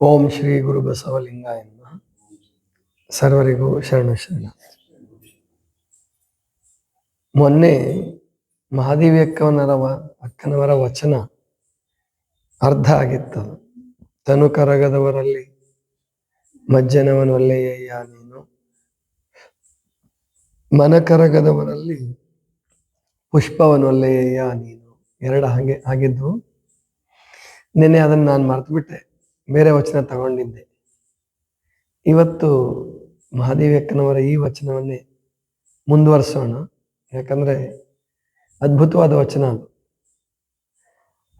ಓಂ ಶ್ರೀ ಗುರು ಬಸವಲಿಂಗಾಯ ಎಂಬ ಸರ್ವರಿಗೂ ಶರಣ ಶರಣ. ಮೊನ್ನೆ ಮಹಾದೇವಿ ಅಕ್ಕವನರವ ಅಕ್ಕನವರ ವಚನ ಅರ್ಧ ಆಗಿತ್ತು. ತನು ಕರಗದವರಲ್ಲಿ ಮಜ್ಜನವನೊಲ್ಲೆಯಯ್ಯ ನೀನು. ಮನ ಕರಗದವರಲ್ಲಿ ಪುಷ್ಪವನೊಲ್ಲೆಯಯ್ಯ ನೀನು. ಎರಡು ಹಾಗೆ ಆಗಿದ್ದು ನಿನ್ನೆ ಅದನ್ನು ನಾನು ಮರೆತು ಬಿಟ್ಟೆ ಬೇರೆ ವಚನ ತಗೊಂಡಿದ್ದೆ. ಇವತ್ತು ಮಹಾದೇವಿ ಅಕ್ಕನವರ ಈ ವಚನವನ್ನೇ ಮುಂದುವರಿಸೋಣ. ಯಾಕಂದ್ರೆ ಅದ್ಭುತವಾದ ವಚನ ಅದು.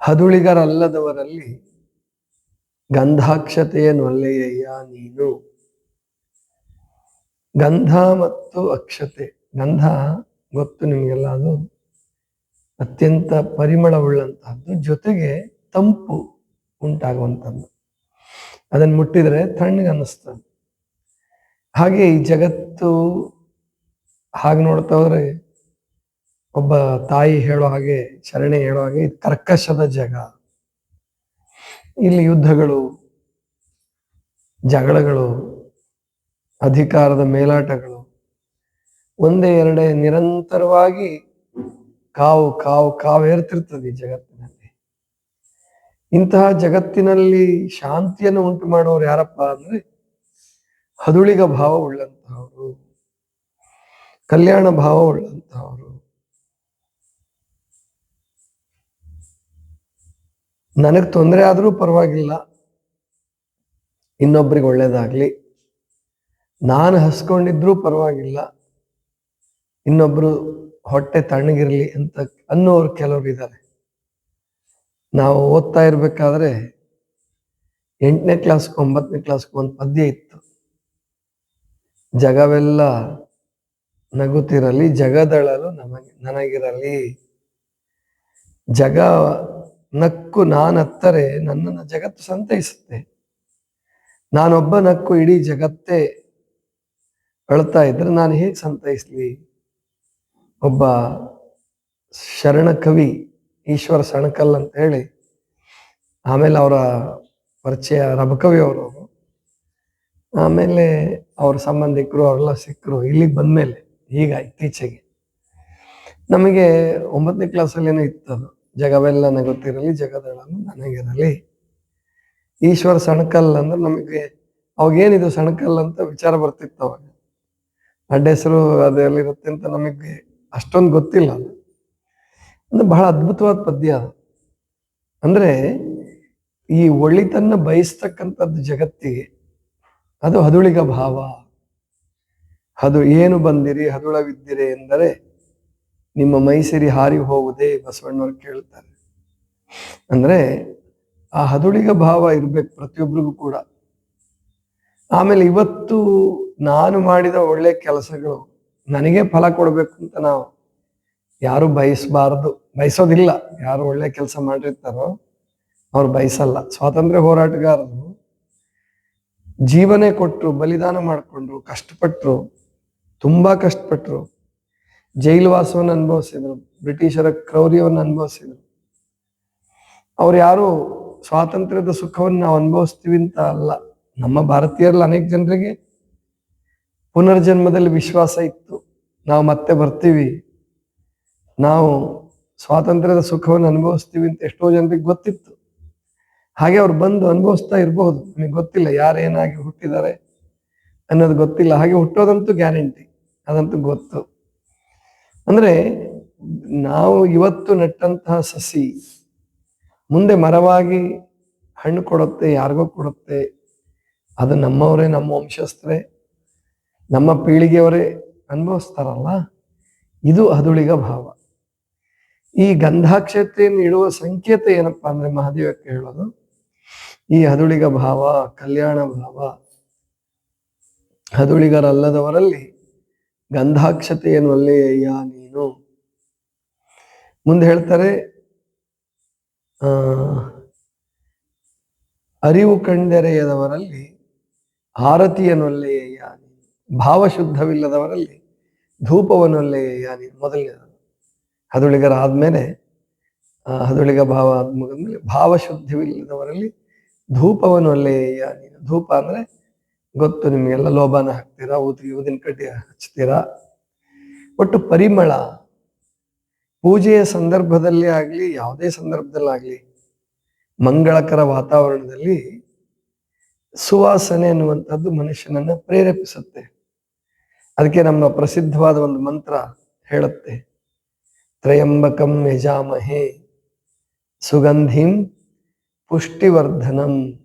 ಹದುಳಿಗರಲ್ಲದವರಲ್ಲಿ ಗಂಧಾಕ್ಷತೆಯನ್ನೊಲ್ಲೆಯಯ್ಯ ನೀನು. ಗಂಧ ಮತ್ತು ಅಕ್ಷತೆ. ಗಂಧ ಗೊತ್ತು ನಿಮಗೆಲ್ಲ ಅದು ಅತ್ಯಂತ ಪರಿಮಳವುಳ್ಳಂತಹದ್ದು ಜೊತೆಗೆ ತಂಪು ಉಂಟಾಗುವಂಥದ್ದು ಅದನ್ನು ಮುಟ್ಟಿದರೆ ತಣ್ಣಗೆ ಅನ್ನಿಸ್ತದೆ ಹಾಗೆ ಈ ಜಗತ್ತು ಹಾಗೆ ನೋಡ್ತಾ ಹೋದ್ರೆ ಒಬ್ಬ ತಾಯಿ ಹೇಳೋ ಹಾಗೆ, ಶರಣೆ ಹೇಳೋ ಹಾಗೆ ಇದು ಕರ್ಕಶದ ಜಗ. ಇಲ್ಲಿ ಯುದ್ಧಗಳು, ಜಗಳಗಳು, ಅಧಿಕಾರದ ಮೇಲಾಟಗಳು, ಒಂದೇ ಎರಡೇ ನಿರಂತರವಾಗಿ ಕಾವು ಕಾವು ಕಾವೇರ್ತಿರ್ತದೆ ಈ ಜಗತ್ತಿನಲ್ಲಿ. ಇಂತಹ ಜಗತ್ತಿನಲ್ಲಿ ಶಾಂತಿಯನ್ನು ಉಂಟು ಮಾಡುವವರು ಯಾರಪ್ಪ ಅಂದ್ರೆ ಹದುಳಿಗ ಭಾವ ಉಳ್ಳಂತಹವರು ಕಲ್ಯಾಣ ಭಾವ ಉಳ್ಳಂತಹವರು ನನಗೆ ತೊಂದರೆ ಆದರೂ ಪರವಾಗಿಲ್ಲ. ಇನ್ನೊಬ್ರಿಗೆ ಒಳ್ಳೇದಾಗ್ಲಿ. ನಾನು ಹಸ್ಕೊಂಡಿದ್ರೂ ಪರವಾಗಿಲ್ಲ. ಇನ್ನೊಬ್ರು ಹೊಟ್ಟೆ ತಣ್ಣಗಿರ್ಲಿ ಅಂತ ಅನ್ನೋರು ಕೆಲವರು ಇದ್ದಾರೆ ನಾವು ಓದ್ತಾ ಇರಬೇಕಾದ್ರೆ ಎಂಟನೇ ಕ್ಲಾಸ್ಗೆ ಒಂಬತ್ತನೇ ಕ್ಲಾಸ್ಗೆ ಒಂದು ಪದ್ಯ ಇತ್ತು. ಜಗವೆಲ್ಲ ನಗುತ್ತಿರಲಿ, ಜಗದಳಲು ನಮಗೆ, ನನಗಿರಲಿ. ಜಗ ನಕ್ಕು ನಾನತ್ತರೆ, ನನ್ನನ್ನು ಜಗತ್ತು ಸಂತೈಸುತ್ತೆ. ನಾನೊಬ್ಬ ನಕ್ಕು ಇಡೀ ಜಗತ್ತೇ ಅಳ್ತಾ ಇದ್ರೆ ನಾನು ಹೇಗೆ ಸಂತೈಸ್ಲಿ? ಒಬ್ಬ ಶರಣ ಕವಿ ಈಶ್ವರ ಸಣಕಲ್ ಅಂತ ಹೇಳಿ ಆಮೇಲೆ ಅವರ ಪರಿಚಯ ರಬಕವಿ ಅವರು. ಆಮೇಲೆ ಅವ್ರ ಸಂಬಂಧಿಕರು ಅವರೆಲ್ಲ ಸಿಕ್ಕರು. ಇಲ್ಲಿಗೆ ಬಂದ್ಮೇಲೆ ಈಗ ಇತ್ತೀಚೆಗೆ. ನಮಗೆ ಒಂಬತ್ತನೇ ಕ್ಲಾಸಲ್ಲಿ ಏನೋ ಇತ್ತು ಅದು. ಜಗವೆಲ್ಲ ಗೊತ್ತಿರಲಿ, ಜಗದಳನು ನನಗಿರಲಿ. ಈಶ್ವರ ಸಣಕಲ್ ಅಂದ್ರೆ ನಮಗೆ ಅವಾಗೇನಿದು ಸಣಕಲ್ ಅಂತ ವಿಚಾರ ಬರ್ತಿತ್ತು ಅವಾಗ. ಅಡ್ಡ ಹೆಸರು ಅದೆಲ್ಲಿರುತ್ತೆ ಅಂತ ನಮಗೆ ಅಷ್ಟೊಂದು ಗೊತ್ತಿಲ್ಲ ಅದು. ಅಂದ್ರೆ ಬಹಳ ಅದ್ಭುತವಾದ ಪದ್ಯ ಅದು. ಅಂದ್ರೆ ಈ ಒಳಿತನ್ನ ಬಯಸ್ತಕ್ಕಂಥದ್ದು ಜಗತ್ತಿಗೆ, ಅದು ಹದುಳಿಗ ಭಾವ. ಅದು ಏನು ಬಂದಿರಿ, ಹದುಳವಿದ್ದಿರಿ ಎಂದರೆ ನಿಮ್ಮ ಮೈಸೇರಿ ಹಾರಿ ಹೋಗುದೇ ಬಸವಣ್ಣವ್ರು ಕೇಳ್ತಾರೆ. ಅಂದ್ರೆ ಆ ಹದುಳಿಗ ಭಾವ ಇರ್ಬೇಕು ಪ್ರತಿಯೊಬ್ಬರಿಗೂ ಕೂಡ. ಆಮೇಲೆ ಇವತ್ತು ನಾನು ಮಾಡಿದ ಒಳ್ಳೆ ಕೆಲಸಗಳು ನನಗೆ ಫಲ ಕೊಡಬೇಕು ಅಂತ ನಾವು ಯಾರು ಬಯಸಬಾರದು, ಬಯಸೋದಿಲ್ಲ. ಯಾರು ಒಳ್ಳೆ ಕೆಲಸ ಮಾಡಿರ್ತಾರೋ ಅವ್ರು ಬಯಸಲ್ಲ. ಸ್ವಾತಂತ್ರ್ಯ ಹೋರಾಟಗಾರರು ಜೀವನೇ ಕೊಟ್ಟರು ಬಲಿದಾನ ಮಾಡಿಕೊಂಡ್ರು ಕಷ್ಟಪಟ್ಟರು ತುಂಬಾ ಕಷ್ಟಪಟ್ಟರು ಜೈಲು ವಾಸವನ್ನು ಅನುಭವಿಸಿದ್ರು, ಬ್ರಿಟಿಷರ ಕ್ರೌರ್ಯವನ್ನು ಅನುಭವಿಸಿದ್ರು. ಅವ್ರು ಯಾರು ಸ್ವಾತಂತ್ರ್ಯದ ಸುಖವನ್ನು ನಾವು ಅನುಭವಿಸ್ತೀವಿ ಅಂತ ಅಲ್ಲ. ನಮ್ಮ ಭಾರತೀಯರಲ್ಲಿ ಅನೇಕ ಜನರಿಗೆ ಪುನರ್ಜನ್ಮದಲ್ಲಿ ವಿಶ್ವಾಸ ಇತ್ತು. ನಾವು ಮತ್ತೆ ಬರ್ತೀವಿ. ನಾವು ಸ್ವಾತಂತ್ರ್ಯದ ಸುಖವನ್ನು ಅನುಭವಿಸ್ತೀವಿ ಅಂತ ಎಷ್ಟೋ ಜನರಿಗೆ ಗೊತ್ತಿತ್ತು. ಹಾಗೆ ಅವ್ರು ಬಂದು ಅನುಭವಿಸ್ತಾ ಇರಬಹುದು. ನಮಗೆ ಗೊತ್ತಿಲ್ಲ ಯಾರೇನಾಗಿ ಹುಟ್ಟಿದ್ದಾರೆ ಅನ್ನೋದು ಗೊತ್ತಿಲ್ಲ. ಹಾಗೆ ಹುಟ್ಟೋದಂತೂ ಗ್ಯಾರಂಟಿ. ಅದಂತೂ ಗೊತ್ತು. ಅಂದ್ರೆ ನಾವು ಇವತ್ತು ನೆಟ್ಟಂತಹ ಸಸಿ ಮುಂದೆ ಮರವಾಗಿ ಹಣ್ಣು ಕೊಡುತ್ತೆ, ಯಾರಿಗೋ ಕೊಡುತ್ತೆ. ಅದು ನಮ್ಮವರೇ, ನಮ್ಮ ವಂಶಸ್ಥರೇ. ನಮ್ಮ ಪೀಳಿಗೆಯವರೇ ಅನುಭವಿಸ್ತಾರಲ್ಲ? ಇದು ಅದುಳಿಗ ಭಾವ. ಈ ಗಂಧಾಕ್ಷತೆಯನ್ನು ಇಡುವ ಸಂಕೇತ ಏನಪ್ಪಾ ಅಂದ್ರೆ ಮಹಾದೇವಕ್ಕೆ ಹೇಳೋದು? ಈ ಹದುಳಿಗ ಭಾವ, ಕಲ್ಯಾಣ ಭಾವ. ಹದುಳಿಗರಲ್ಲದವರಲ್ಲಿ ಗಂಧಾಕ್ಷತೆಯನ್ನು ಅಲ್ಲೇಯ್ಯ ನೀನು? ಮುಂದೆ ಹೇಳ್ತಾರೆ, ಆ, ಅರಿವು ಕಂಡೆರೆಯದವರಲ್ಲಿ ಅಯ್ಯ ನೀನು? ಭಾವಶುದ್ಧವಿಲ್ಲದವರಲ್ಲಿ ಅಯ್ಯ ನೀನು? ಮೊದಲನೇದು. ಹದುಳಿಗರ ಆದ್ಮೇಲೆ ಆ, ಹದುಳಿಗ ಭಾವ ಆದ ಭಾವಶುದ್ಧಿವಿಲ್ಲದವರಲ್ಲಿ ಧೂಪವನ್ನು ಒಳ್ಳೆಯ ನೀನು ಧೂಪ ಅಂದರೆ ಗೊತ್ತು ನಿಮಗೆಲ್ಲ ಲೋಭನ ಹಾಕ್ತೀರಾ ಊದಿಗೆ ಊದಿನ ಕಡ್ಡಿ ಹಚ್ತೀರಾ? ಒಟ್ಟು ಪರಿಮಳ ಪೂಜೆಯ ಸಂದರ್ಭದಲ್ಲಿ ಆಗಲಿ ಯಾವುದೇ ಸಂದರ್ಭದಲ್ಲಾಗಲಿ ಮಂಗಳಕರ ವಾತಾವರಣದಲ್ಲಿ ಸುವಾಸನೆ ಅನ್ನುವಂಥದ್ದು ಮನುಷ್ಯನನ್ನು ಪ್ರೇರೇಪಿಸುತ್ತೆ. ಅದಕ್ಕೆ ನಮ್ಮ ಪ್ರಸಿದ್ಧವಾದ ಒಂದು ಮಂತ್ರ ಹೇಳುತ್ತೆ. ತ್ರಯಂಬಕಂ ಯಜಾಮಹೆ ಸುಗಂಧಿಂ ಪುಷ್ಟಿವರ್ಧನಂ.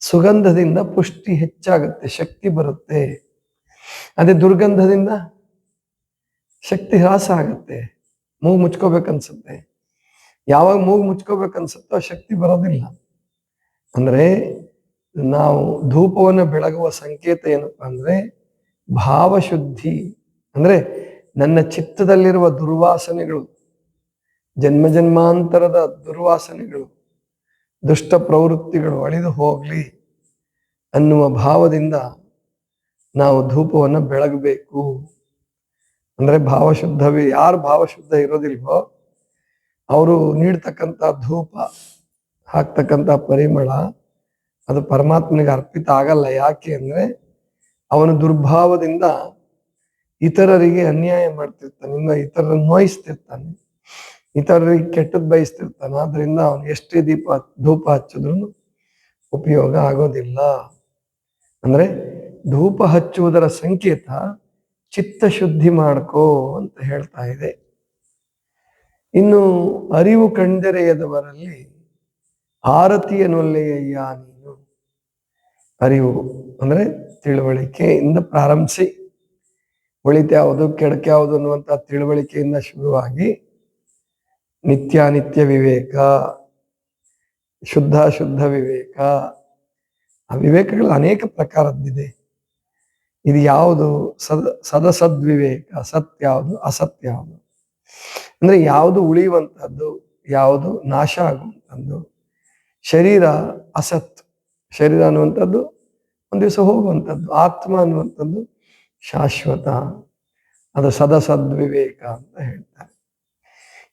ಸುಗಂಧದಿಂದ ಪುಷ್ಟಿ ಹೆಚ್ಚಾಗುತ್ತೆ, ಶಕ್ತಿ ಬರುತ್ತೆ. ಅದೇ ದುರ್ಗಂಧದಿಂದ ಶಕ್ತಿ ಹ್ರಾಸ ಆಗುತ್ತೆ. ಮೂಗು ಮುಚ್ಕೋಬೇಕನ್ಸುತ್ತೆ. ಯಾವಾಗ ಮೂಗು ಮುಚ್ಕೋಬೇಕನ್ಸುತ್ತೋ ಶಕ್ತಿ ಬರೋದಿಲ್ಲ. ಅಂದ್ರೆ ನಾವು ಧೂಪವನ್ನು ಬೆಳಗುವ ಸಂಕೇತ ಏನಪ್ಪಾ ಅಂದ್ರೆ ಭಾವಶುದ್ಧಿ. ಅಂದ್ರೆ ನನ್ನ ಚಿತ್ತದಲ್ಲಿರುವ ದುರ್ವಾಸನೆಗಳು, ಜನ್ಮ ಜನ್ಮಾಂತರದ ದುರ್ವಾಸನೆಗಳು, ದುಷ್ಟ ಪ್ರವೃತ್ತಿಗಳು ಅಳಿದು ಹೋಗಲಿ ಅನ್ನುವ ಭಾವದಿಂದ ನಾವು ಧೂಪವನ್ನು ಬೆಳಗಬೇಕು. ಅಂದರೆ ಭಾವಶುದ್ಧವೇ, ಯಾರು ಭಾವಶುದ್ಧ ಇರೋದಿಲ್ವೋ, ಅವರು ನೀಡ್ತಕ್ಕಂಥ ಧೂಪ, ಹಾಕ್ತಕ್ಕಂಥ ಪರಿಮಳ, ಅದು ಪರಮಾತ್ಮನಿಗೆ ಅರ್ಪಿತ ಆಗಲ್ಲ. ಯಾಕೆ ಅಂದರೆ, ಅವನು ದುರ್ಭಾವದಿಂದ ಇತರರಿಗೆ ಅನ್ಯಾಯ ಮಾಡ್ತಿರ್ತಾನೆ ಇನ್ನು ಇತರರನ್ನು ನೋಯಿಸ್ತಿರ್ತಾನೆ, ಇತರರಿಗೆ ಕೆಟ್ಟದ್ ಬಯಸ್ತಿರ್ತಾನೆ, ಆದ್ರಿಂದ ಅವನು ಎಷ್ಟೇ ದೀಪ ಧೂಪ ಹಚ್ಚಿದ್ರು ಉಪಯೋಗ ಆಗೋದಿಲ್ಲ. ಅಂದ್ರೆ ಧೂಪ ಹಚ್ಚುವುದರ ಸಂಕೇತ ಚಿತ್ತ ಶುದ್ಧಿ ಮಾಡ್ಕೋ ಅಂತ ಹೇಳ್ತಾ ಇದೆ. ಇನ್ನು ಅರಿವು ಕಂಡೆರೆಯದವರಲ್ಲಿ ಆರತಿಯನ್ನೊಲ್ಲೆಯ್ಯ ನೀನು ಅರಿವು ಅಂದ್ರೆ ತಿಳುವಳಿಕೆಯಿಂದ ಪ್ರಾರಂಭಿಸಿ. ಒಳಿತ್ಯಾವುದು ಕೆಡಕ್ಯಾವುದು ಅನ್ನುವಂಥ ತಿಳುವಳಿಕೆಯಿಂದ ಶುರುವಾಗಿ ನಿತ್ಯಾನಿತ್ಯ ವಿವೇಕ, ಶುದ್ಧ ಶುದ್ಧ ವಿವೇಕ, ಆ ವಿವೇಕಗಳು ಅನೇಕ ಪ್ರಕಾರದ್ದಿದೆ. ಇದು ಯಾವುದು? ಸದ, ಸದಸದ್ವಿವೇಕ ಸತ್ಯ ಯಾವುದು ಅಸತ್ಯ ಯಾವುದು? ಅಂದ್ರೆ ಯಾವುದು ಉಳಿಯುವಂಥದ್ದು ಯಾವುದು ನಾಶ ಆಗುವಂಥದ್ದು ಶರೀರ ಅಸತ್, ಶರೀರ ಅನ್ನುವಂಥದ್ದು, ಒಂದು ದಿವಸ ಹೋಗುವಂಥದ್ದು ಆತ್ಮ ಅನ್ನುವಂಥದ್ದು ಶಾಶ್ವತ. ಅದು ಸದಸದ್ವಿವೇಕ ಅಂತ ಹೇಳ್ತಾರೆ.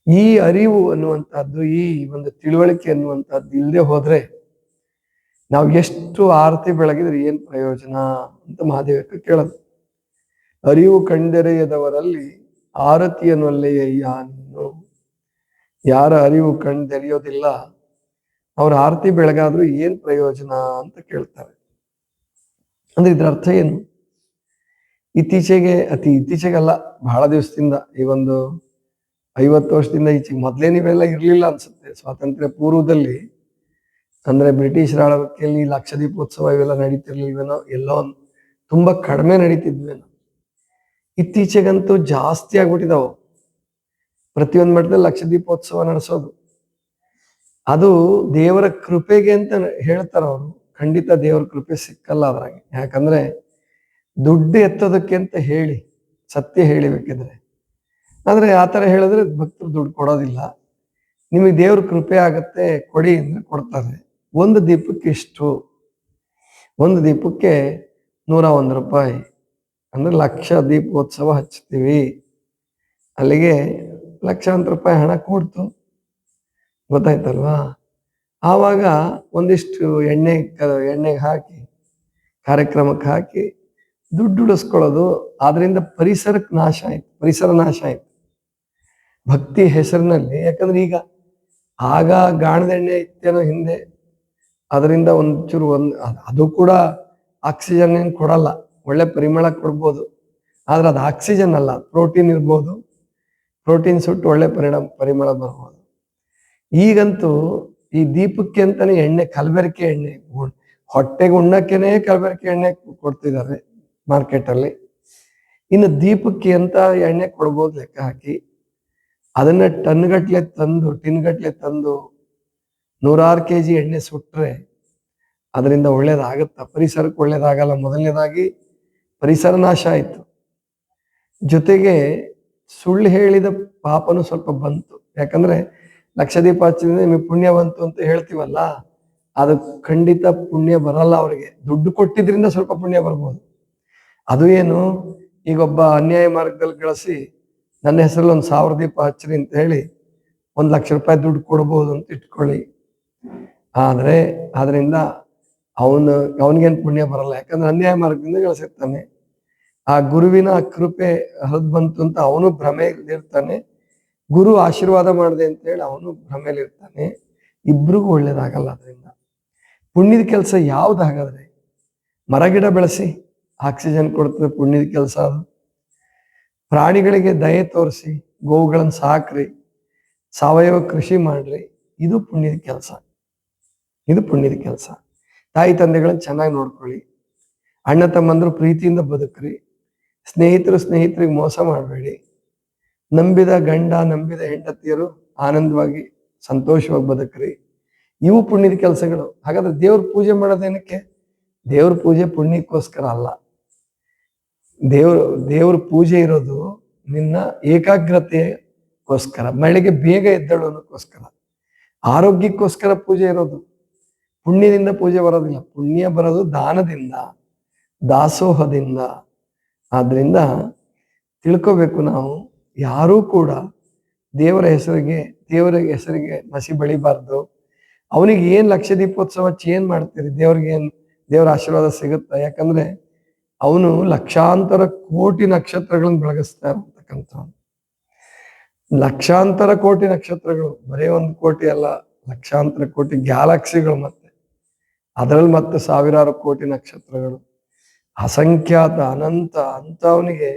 ಈ ಅರಿವು ಅನ್ನುವಂಥದ್ದು, ಈ ಒಂದು ತಿಳುವಳಿಕೆ ಅನ್ನುವಂಥದ್ದು ಇಲ್ಲದೆ ಹೋದ್ರೆ ನಾವು ಎಷ್ಟು ಆರತಿ ಬೆಳಗಿದ್ರೆ ಏನ್ ಪ್ರಯೋಜನ ಅಂತ ಮಹಾದೇವಕ್ಕೆ ಕೇಳೋದು. ಅರಿವು ಕಂಡೆರೆಯದವರಲ್ಲಿ ಆರತಿಯನ್ನೊಲ್ಲೆಯ್ಯ ನೀನು? ಯಾರ ಅರಿವು ಕಂಡೆರೆಯೋದಿಲ್ಲ, ಅವ್ರ ಆರತಿ ಬೆಳಗಾದ್ರೂ ಏನ್ ಪ್ರಯೋಜನ ಅಂತ ಕೇಳ್ತಾರೆ. ಅಂದ್ರೆ ಇದ್ರ ಅರ್ಥ ಏನು? ಇತ್ತೀಚೆಗೆ, ಅತಿ ಇತ್ತೀಚೆಗಲ್ಲ, ಬಹಳ ದಿವಸದಿಂದ, ಈ ಒಂದು ಐವತ್ತು ವರ್ಷದಿಂದ ಈಚೆಗೆ ಮೊದ್ಲೇ ನೀವೆಲ್ಲ ಇರಲಿಲ್ಲ ಅನ್ಸುತ್ತೆ. ಸ್ವಾತಂತ್ರ್ಯ ಪೂರ್ವದಲ್ಲಿ, ಅಂದ್ರೆ ಬ್ರಿಟಿಷರ ಆಳ್ವಿಕೆಯಲ್ಲಿ ಲಕ್ಷದೀಪೋತ್ಸವ ಇವೆಲ್ಲ ನಡೀತಿರ್ಲಿಲ್ವೇನೋ, ಎಲ್ಲೋ ತುಂಬಾ ಕಡಿಮೆ ನಡೀತಿದ್ವೇನೋ. ಇತ್ತೀಚೆಗಂತೂ ಜಾಸ್ತಿ ಆಗ್ಬಿಟ್ಟಿದಾವು. ಪ್ರತಿಯೊಂದು ಮಠದಲ್ಲಿ ಲಕ್ಷದೀಪೋತ್ಸವ ನಡೆಸೋದು. ಅದು ದೇವರ ಕೃಪೆಗೆ ಅಂತ ಹೇಳ್ತಾರೆ ಅವರು ಖಂಡಿತ ದೇವರ ಕೃಪೆ ಸಿಕ್ಕಲ್ಲ ಅದ್ರಾಗೆ. ಯಾಕಂದ್ರೆ ದುಡ್ಡು ಎತ್ತೋದಕ್ಕೆ ಅಂತ ಹೇಳಿ, ಸತ್ಯ ಹೇಳಿಬೇಕಿದ್ರೆ. ಆದರೆ ಆ ಥರ ಹೇಳಿದ್ರೆ ಭಕ್ತರು ದುಡ್ಡು ಕೊಡೋದಿಲ್ಲ. ನಿಮಗೆ ದೇವ್ರ ಕೃಪೆ ಆಗತ್ತೆ, ಕೊಡಿ ಅಂದ್ರೆ ಕೊಡ್ತಾರೆ. ಒಂದು ದೀಪಕ್ಕೆ ಇಷ್ಟು. ಒಂದು ದೀಪಕ್ಕೆ ನೂರ ಒಂದು ರೂಪಾಯಿ. ಅಂದ್ರೆ ಲಕ್ಷ ದೀಪೋತ್ಸವ ಹಚ್ತೀವಿ ಅಲ್ಲಿಗೆ ಲಕ್ಷಾಂತರ ರೂಪಾಯಿ ಹಣ ಕೊಡ್ತು. ಗೊತ್ತಾಯ್ತಲ್ವಾ? ಆವಾಗ ಒಂದಿಷ್ಟು ಎಣ್ಣೆ ಎಣ್ಣೆಗೆ ಹಾಕಿ, ಕಾರ್ಯಕ್ರಮಕ್ಕೆ ಹಾಕಿ ದುಡ್ಡು ಉಳಿಸ್ಕೊಳ್ಳೋದು, ಆದ್ರಿಂದ ಪರಿಸರಕ್ಕೆ ನಾಶ ಆಯ್ತು, ಪರಿಸರ ನಾಶ ಆಯ್ತು. ಭಕ್ತಿ ಹೆಸರಿನಲ್ಲಿ, ಯಾಕಂದ್ರೆ ಈಗ ಆಗ ಗಾಣದೆಣ್ಣೆ ಇತ್ತೇನೋ ಹಿಂದೆ, ಅದರಿಂದ ಒಂಚೂರು ಒಂದು, ಅದ್- ಕೂಡ ಆಕ್ಸಿಜನ್ ಏನು ಕೊಡಲ್ಲ, ಒಳ್ಳೆ ಪರಿಮಳ ಕೊಡ್ಬೋದು. ಆದ್ರೆ ಅದು ಆಕ್ಸಿಜನ್ ಅಲ್ಲ ಪ್ರೋಟೀನ್ ಇರ್ಬೋದು. ಪ್ರೋಟೀನ್ ಸುಟ್ಟು ಒಳ್ಳೆ ಪರಿಣಾಮ, ಪರಿಮಳ ಬರ್ಬೋದು. ಈಗಂತೂ ಈ ದೀಪಕ್ಕೆ ಅಂತಾನೆ ಎಣ್ಣೆ, ಕಲಬೆರಕೆ ಎಣ್ಣೆ, ಹೊಟ್ಟೆಗೆ ಉಣ್ಣಕ್ಕೆನೆ ಕಲಬೆರಕೆ ಎಣ್ಣೆ ಕೊಡ್ತಿದ್ದಾರೆ. ಮಾರ್ಕೆಟ್ ಅಲ್ಲಿ ಇನ್ನು ದೀಪಕ್ಕೆ ಅಂತ ಎಣ್ಣೆ ಕೊಡ್ಬೋದು ಲೆಕ್ಕ ಹಾಕಿ. ಅದನ್ನ ಟನ್ ಗಟ್ಲೆ ತಂದು ಟಿನ್ ಗಟ್ಲೆ ತಂದು ನೂರಾರು ಕೆ ಜಿ ಎಣ್ಣೆ ಸುಟ್ಟರೆ ಅದರಿಂದ ಒಳ್ಳೇದಾಗತ್ತ? ಪರಿಸರಕ್ಕೆ ಒಳ್ಳೇದಾಗಲ್ಲ. ಮೊದಲನೇದಾಗಿ ಪರಿಸರ ನಾಶ ಆಯಿತು. ಜೊತೆಗೆ ಸುಳ್ಳು ಹೇಳಿದ ಪಾಪನು ಸ್ವಲ್ಪ ಬಂತು. ಯಾಕಂದ್ರೆ ಲಕ್ಷದೀಪ ಹಚ್ಚಿದ್ರೆ ನಿಮಗೆ ಪುಣ್ಯ ಬಂತು ಅಂತ ಹೇಳ್ತೀವಲ್ಲ? ಅದು ಖಂಡಿತ ಪುಣ್ಯ ಬರಲ್ಲ ಅವರಿಗೆ. ದುಡ್ಡು ಕೊಟ್ಟಿದ್ರಿಂದ ಸ್ವಲ್ಪ ಪುಣ್ಯ ಬರ್ಬೋದು. ಅದು ಏನು? ಈಗ ಒಬ್ಬ ಅನ್ಯಾಯ ಮಾರ್ಗದಲ್ಲಿ ಕಳಿಸಿ ನನ್ನ ಹೆಸರಲ್ಲಿ ಒಂದು ಸಾವಿರ ದೀಪ ಹಚ್ಚಿರಿ ಅಂತ ಹೇಳಿ ಒಂದು ಲಕ್ಷ ರೂಪಾಯಿ ದುಡ್ಡು ಕೊಡ್ಬೋದು ಅಂತ ಇಟ್ಕೊಳ್ಳಿ. ಆದರೆ ಅದರಿಂದ ಅವನು, ಅವನಿಗೇನು ಪುಣ್ಯ ಬರಲ್ಲ. ಯಾಕಂದ್ರೆ ಅನ್ಯಾಯ ಮಾರ್ಗದಿಂದ ಕಳಿಸಿರ್ತಾನೆ ಆ ಗುರುವಿನ ಕೃಪೆ ಹರಿದು ಬಂತು ಅಂತ ಅವನು ಭ್ರಮೆಯಲ್ಲಿರ್ತಾನೆ ಗುರು ಆಶೀರ್ವಾದ ಮಾಡಿದೆ ಅಂತ ಹೇಳಿ ಅವನು ಭ್ರಮೆಯಲ್ಲಿರ್ತಾನೆ ಇಬ್ರಿಗೂ ಒಳ್ಳೇದಾಗಲ್ಲ ಅದರಿಂದ ಪುಣ್ಯದ ಕೆಲಸ ಯಾವ್ದು ಮರಗಿಡ ಬೆಳೆಸಿ ಆಕ್ಸಿಜನ್ ಕೊಡ್ತದೆ, ಪುಣ್ಯದ ಕೆಲಸ ಅದು. ಪ್ರಾಣಿಗಳಿಗೆ ದಯೆ ತೋರಿಸಿ, ಗೋವುಗಳನ್ನು ಸಾಕ್ರಿ, ಸಾವಯವ ಕೃಷಿ ಮಾಡ್ರಿ, ಇದು ಪುಣ್ಯದ ಕೆಲಸ. ಇದು ಪುಣ್ಯದ ಕೆಲಸ. ತಾಯಿ ತಂದೆಗಳನ್ನ ಚೆನ್ನಾಗಿ ನೋಡ್ಕೊಳ್ಳಿ. ಅಣ್ಣ ತಮ್ಮಂದ್ರು ಪ್ರೀತಿಯಿಂದ ಬದುಕ್ರಿ. ಸ್ನೇಹಿತರು ಸ್ನೇಹಿತರಿಗೆ ಮೋಸ ಮಾಡಬೇಡಿ. ನಂಬಿದ ಗಂಡ, ನಂಬಿದ ಹೆಂಡತಿಯರು ಆನಂದವಾಗಿ, ಸಂತೋಷವಾಗಿ ಬದುಕ್ರಿ. ಇವು ಪುಣ್ಯದ ಕೆಲಸಗಳು. ಹಾಗಾದ್ರೆ ದೇವ್ರ ಪೂಜೆ ಮಾಡೋದೇನಕ್ಕೆ? ದೇವ್ರ ಪೂಜೆ ಪುಣ್ಯಕ್ಕೋಸ್ಕರ ಅಲ್ಲ. ದೇವ್ರ ದೇವ್ರ ಪೂಜೆ ಇರೋದು ನಿನ್ನ ಏಕಾಗ್ರತೆಗೋಸ್ಕರ ಮಳೆಗೆ ಬೇಗ ಎದ್ದಳು ಅನ್ನೋಕ್ಕೋಸ್ಕರ. ಆರೋಗ್ಯಕ್ಕೋಸ್ಕರ ಪೂಜೆ ಇರೋದು. ಪುಣ್ಯದಿಂದ ಪೂಜೆ ಬರೋದಿಲ್ಲ. ಪುಣ್ಯ ಬರೋದು ದಾನದಿಂದ, ದಾಸೋಹದಿಂದ. ಆದ್ರಿಂದ ತಿಳ್ಕೋಬೇಕು ನಾವು, ಯಾರೂ ಕೂಡ ದೇವರ ಹೆಸರಿಗೆ ದೇವರ ಹೆಸರಿಗೆ ಮಸಿ ಬೆಳಿಬಾರ್ದು. ಅವನಿಗೆ ಏನು ಲಕ್ಷ ದೀಪೋತ್ಸವ ಚೇನ್ ಮಾಡ್ತೀರಿ? ದೇವ್ರಿಗೆ ಏನು ದೇವರ ಆಶೀರ್ವಾದ ಸಿಗುತ್ತಾ? ಯಾಕಂದ್ರೆ ಅವನು ಲಕ್ಷಾಂತರ ಕೋಟಿ ನಕ್ಷತ್ರಗಳನ್ನ ಬೆಳಗಿಸ್ತಾ ಇರತಕ್ಕಂಥ ಲಕ್ಷಾಂತರ ಕೋಟಿ ನಕ್ಷತ್ರಗಳು, ಬರೀ ಒಂದು ಕೋಟಿ ಅಲ್ಲ, ಲಕ್ಷಾಂತರ ಕೋಟಿ ಗ್ಯಾಲಕ್ಸಿಗಳು ಮತ್ತೆ. ಅದರಲ್ಲಿ ಮತ್ತೆ ಸಾವಿರಾರು ಕೋಟಿ ನಕ್ಷತ್ರಗಳು. ಅಸಂಖ್ಯಾತ, ಅನಂತ, ಅಂಥವನಿಗೆ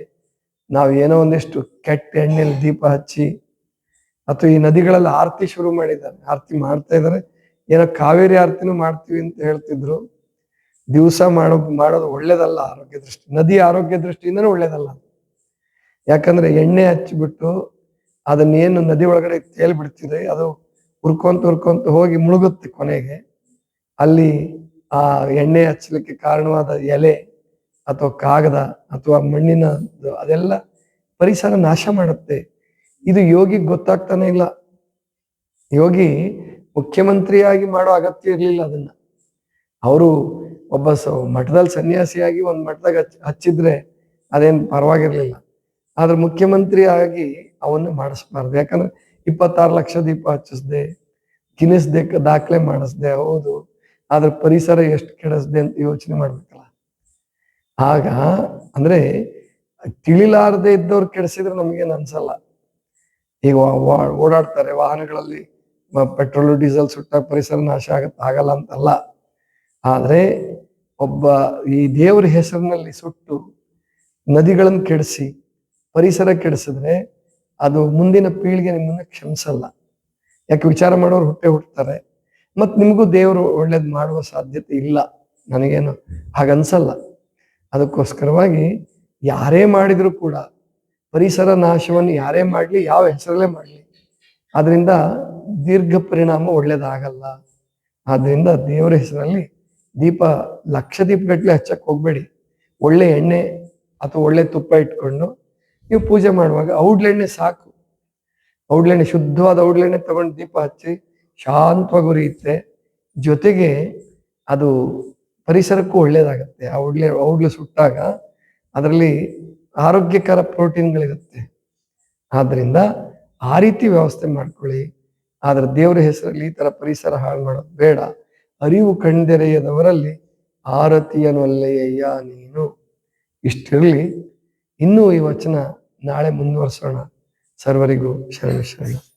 ನಾವು ಏನೋ ಒಂದಿಷ್ಟು ಕೆಟ್ಟ ಎಣ್ಣೆಲಿ ದೀಪ ಹಚ್ಚಿ, ಅಥವಾ ಈ ನದಿಗಳಲ್ಲಿ ಆರತಿ ಶುರು ಮಾಡಿದ್ದಾರೆ. ಆರತಿ ಮಾಡ್ತಾ ಇದ್ದಾರೆ. ಏನೋ ಕಾವೇರಿ ಆರತಿನೂ ಮಾಡ್ತೀವಿ ಅಂತ ಹೇಳ್ತಿದ್ರು. ದಿವಸ ಮಾಡೋ, ಮಾಡೋದು ಒಳ್ಳೇದಲ್ಲ ಆರೋಗ್ಯ ದೃಷ್ಟಿ, ನದಿ ಆರೋಗ್ಯ ದೃಷ್ಟಿಯಿಂದನೂ ಒಳ್ಳೇದಲ್ಲ ಯಾಕಂದ್ರೆ ಎಣ್ಣೆ ಹಚ್ಚಿಬಿಟ್ಟು ಅದನ್ನೇನು ನದಿ ಒಳಗಡೆ ತೇಲ್ ಬಿಡ್ತಿದೆ, ಅದು ಹುರ್ಕೊಂತ ಹುರ್ಕೊಂತ ಹೋಗಿ ಮುಳುಗುತ್ತೆ ಕೊನೆಗೆ. ಅಲ್ಲಿ ಆ ಎಣ್ಣೆ ಹಚ್ಚಲಿಕ್ಕೆ ಕಾರಣವಾದ ಎಲೆ ಅಥವಾ ಕಾಗದ ಅಥವಾ ಮಣ್ಣಿನ ಅದೆಲ್ಲ ಪರಿಸರ ನಾಶ ಮಾಡುತ್ತೆ. ಇದು ಯೋಗಿ ಗೊತ್ತಾಗ್ತಾನೆ ಇಲ್ಲ. ಯೋಗಿ ಮುಖ್ಯಮಂತ್ರಿಯಾಗಿ ಮಾಡೋ ಅಗತ್ಯ ಇರಲಿಲ್ಲ ಅದನ್ನ. ಅವರು ಒಬ್ಬ ಮಠದಲ್ಲಿ ಸನ್ಯಾಸಿಯಾಗಿ ಒಂದು ಮಠದಾಗ ಹಚ್, ಹಚ್ಚಿದ್ರೆ ಅದೇನು ಪರವಾಗಿರ್ಲಿಲ್ಲ. ಆದ್ರೆ ಮುಖ್ಯಮಂತ್ರಿ ಆಗಿ ಅವನ್ನ ಮಾಡಿಸ್ಬಾರ್ದು. ಯಾಕಂದ್ರೆ ಇಪ್ಪತ್ತಾರು ಲಕ್ಷ ದೀಪ ಹಚ್ಚಿಸ್ದೆ ಕಿನಿಸ್ದೆ ದಾಖಲೆ ಮಾಡಿಸ್ದೆ, ಹೌದು. ಆದ್ರೆ ಪರಿಸರ ಎಷ್ಟು ಕೆಡಿಸ್ದೆ ಅಂತ ಯೋಚನೆ ಮಾಡ್ಬೇಕಲ್ಲ. ಆಗ ಅಂದ್ರೆ ತಿಳಿಲಾರದೆ ಇದ್ದವ್ರು ಕೆಡಿಸಿದ್ರೆ ನಮ್ಗೇನು ಅನ್ಸಲ್ಲ. ಈಗ ಓಡಾಡ್ತಾರೆ ವಾಹನಗಳಲ್ಲಿ ಪೆಟ್ರೋಲ್, ಡೀಸೆಲ್ ಸುಟ್ಟ ಪರಿಸರ ನಾಶ ಆಗತ್ತೆ ಆಗಲ್ಲ ಅಂತಲ್ಲ. ಆದ್ರೆ ಒಬ್ಬ ಈ ದೇವರ ಹೆಸರಿನಲ್ಲಿ ಸುಟ್ಟು ನದಿಗಳನ್ನು ಕೆಡಿಸಿ ಪರಿಸರ ಕೆಡಿಸಿದ್ರೆ ಅದು ಮುಂದಿನ ಪೀಳಿಗೆ ನಿಮ್ಮನ್ನ ಕ್ಷಮಿಸಲ್ಲ. ಯಾಕೆ ವಿಚಾರ ಮಾಡೋರು ಹುಟ್ಟೆ ಹುಟ್ಟುತ್ತಾರೆ ಮತ್ತು ನಿಮಗೂ ದೇವರು ಒಳ್ಳೇದು ಮಾಡುವ ಸಾಧ್ಯತೆ ಇಲ್ಲ. ನನಗೇನು ಹಾಗನ್ಸಲ್ಲ ಅದಕ್ಕೋಸ್ಕರವಾಗಿ ಯಾರೇ ಮಾಡಿದರೂ ಕೂಡ ಪರಿಸರ ನಾಶವನ್ನು ಯಾರೇ ಮಾಡಲಿ, ಯಾವ ಹೆಸರಲ್ಲೇ ಮಾಡಲಿ ಅದರಿಂದ ದೀರ್ಘ ಪರಿಣಾಮ ಒಳ್ಳೇದಾಗಲ್ಲ. ಆದ್ದರಿಂದ ದೇವರ ಹೆಸರಲ್ಲಿ ದೀಪ ಲಕ್ಷ ದೀಪಗಟ್ಟಲೆ ಹಚ್ಚಕ್ಕೆ ಹೋಗ್ಬೇಡಿ. ಒಳ್ಳೆ ಎಣ್ಣೆ ಅಥವಾ ಒಳ್ಳೆ ತುಪ್ಪ ಇಟ್ಕೊಂಡು ನೀವು ಪೂಜೆ ಮಾಡುವಾಗ ಔಡ್ಲೆಣ್ಣೆ ಸಾಕು. ಔಡ್ಲೆಣ್ಣೆ, ಶುದ್ಧವಾದ ಔಡ್ಲೆಣ್ಣೆ ತಗೊಂಡು ದೀಪ ಹಚ್ಚಿ ಶಾಂತವಾಗಿ ಉರಿಯುತ್ತೆ. ಜೊತೆಗೆ ಅದು ಪರಿಸರಕ್ಕೂ ಒಳ್ಳೇದಾಗತ್ತೆ ಆ ಔಡ್ಲೆ, ಔಡ್ಲು ಸುಟ್ಟಾಗ ಅದರಲ್ಲಿ ಆರೋಗ್ಯಕರ ಪ್ರೋಟೀನ್ಗಳಿರುತ್ತೆ. ಆದ್ದರಿಂದ ಆ ರೀತಿ ವ್ಯವಸ್ಥೆ ಮಾಡ್ಕೊಳ್ಳಿ. ಆದ್ರೆ ದೇವರ ಹೆಸರಲ್ಲಿ ಈ ಥರ ಪರಿಸರ ಹಾಳು ಮಾಡೋದು ಬೇಡ. ಅರಿವು ಕಂಡೆರೆಯದವರಲ್ಲಿ ಆರತಿಯನೊಲ್ಲೆಯಯ್ಯ ನೀನು. ಇಷ್ಟಿರಲಿ ಇನ್ನೂ ಈ ವಚನ ನಾಳೆ ಮುಂದುವರಿಸೋಣ. ಸರ್ವರಿಗೂ ಶರಣ ಶರಣ.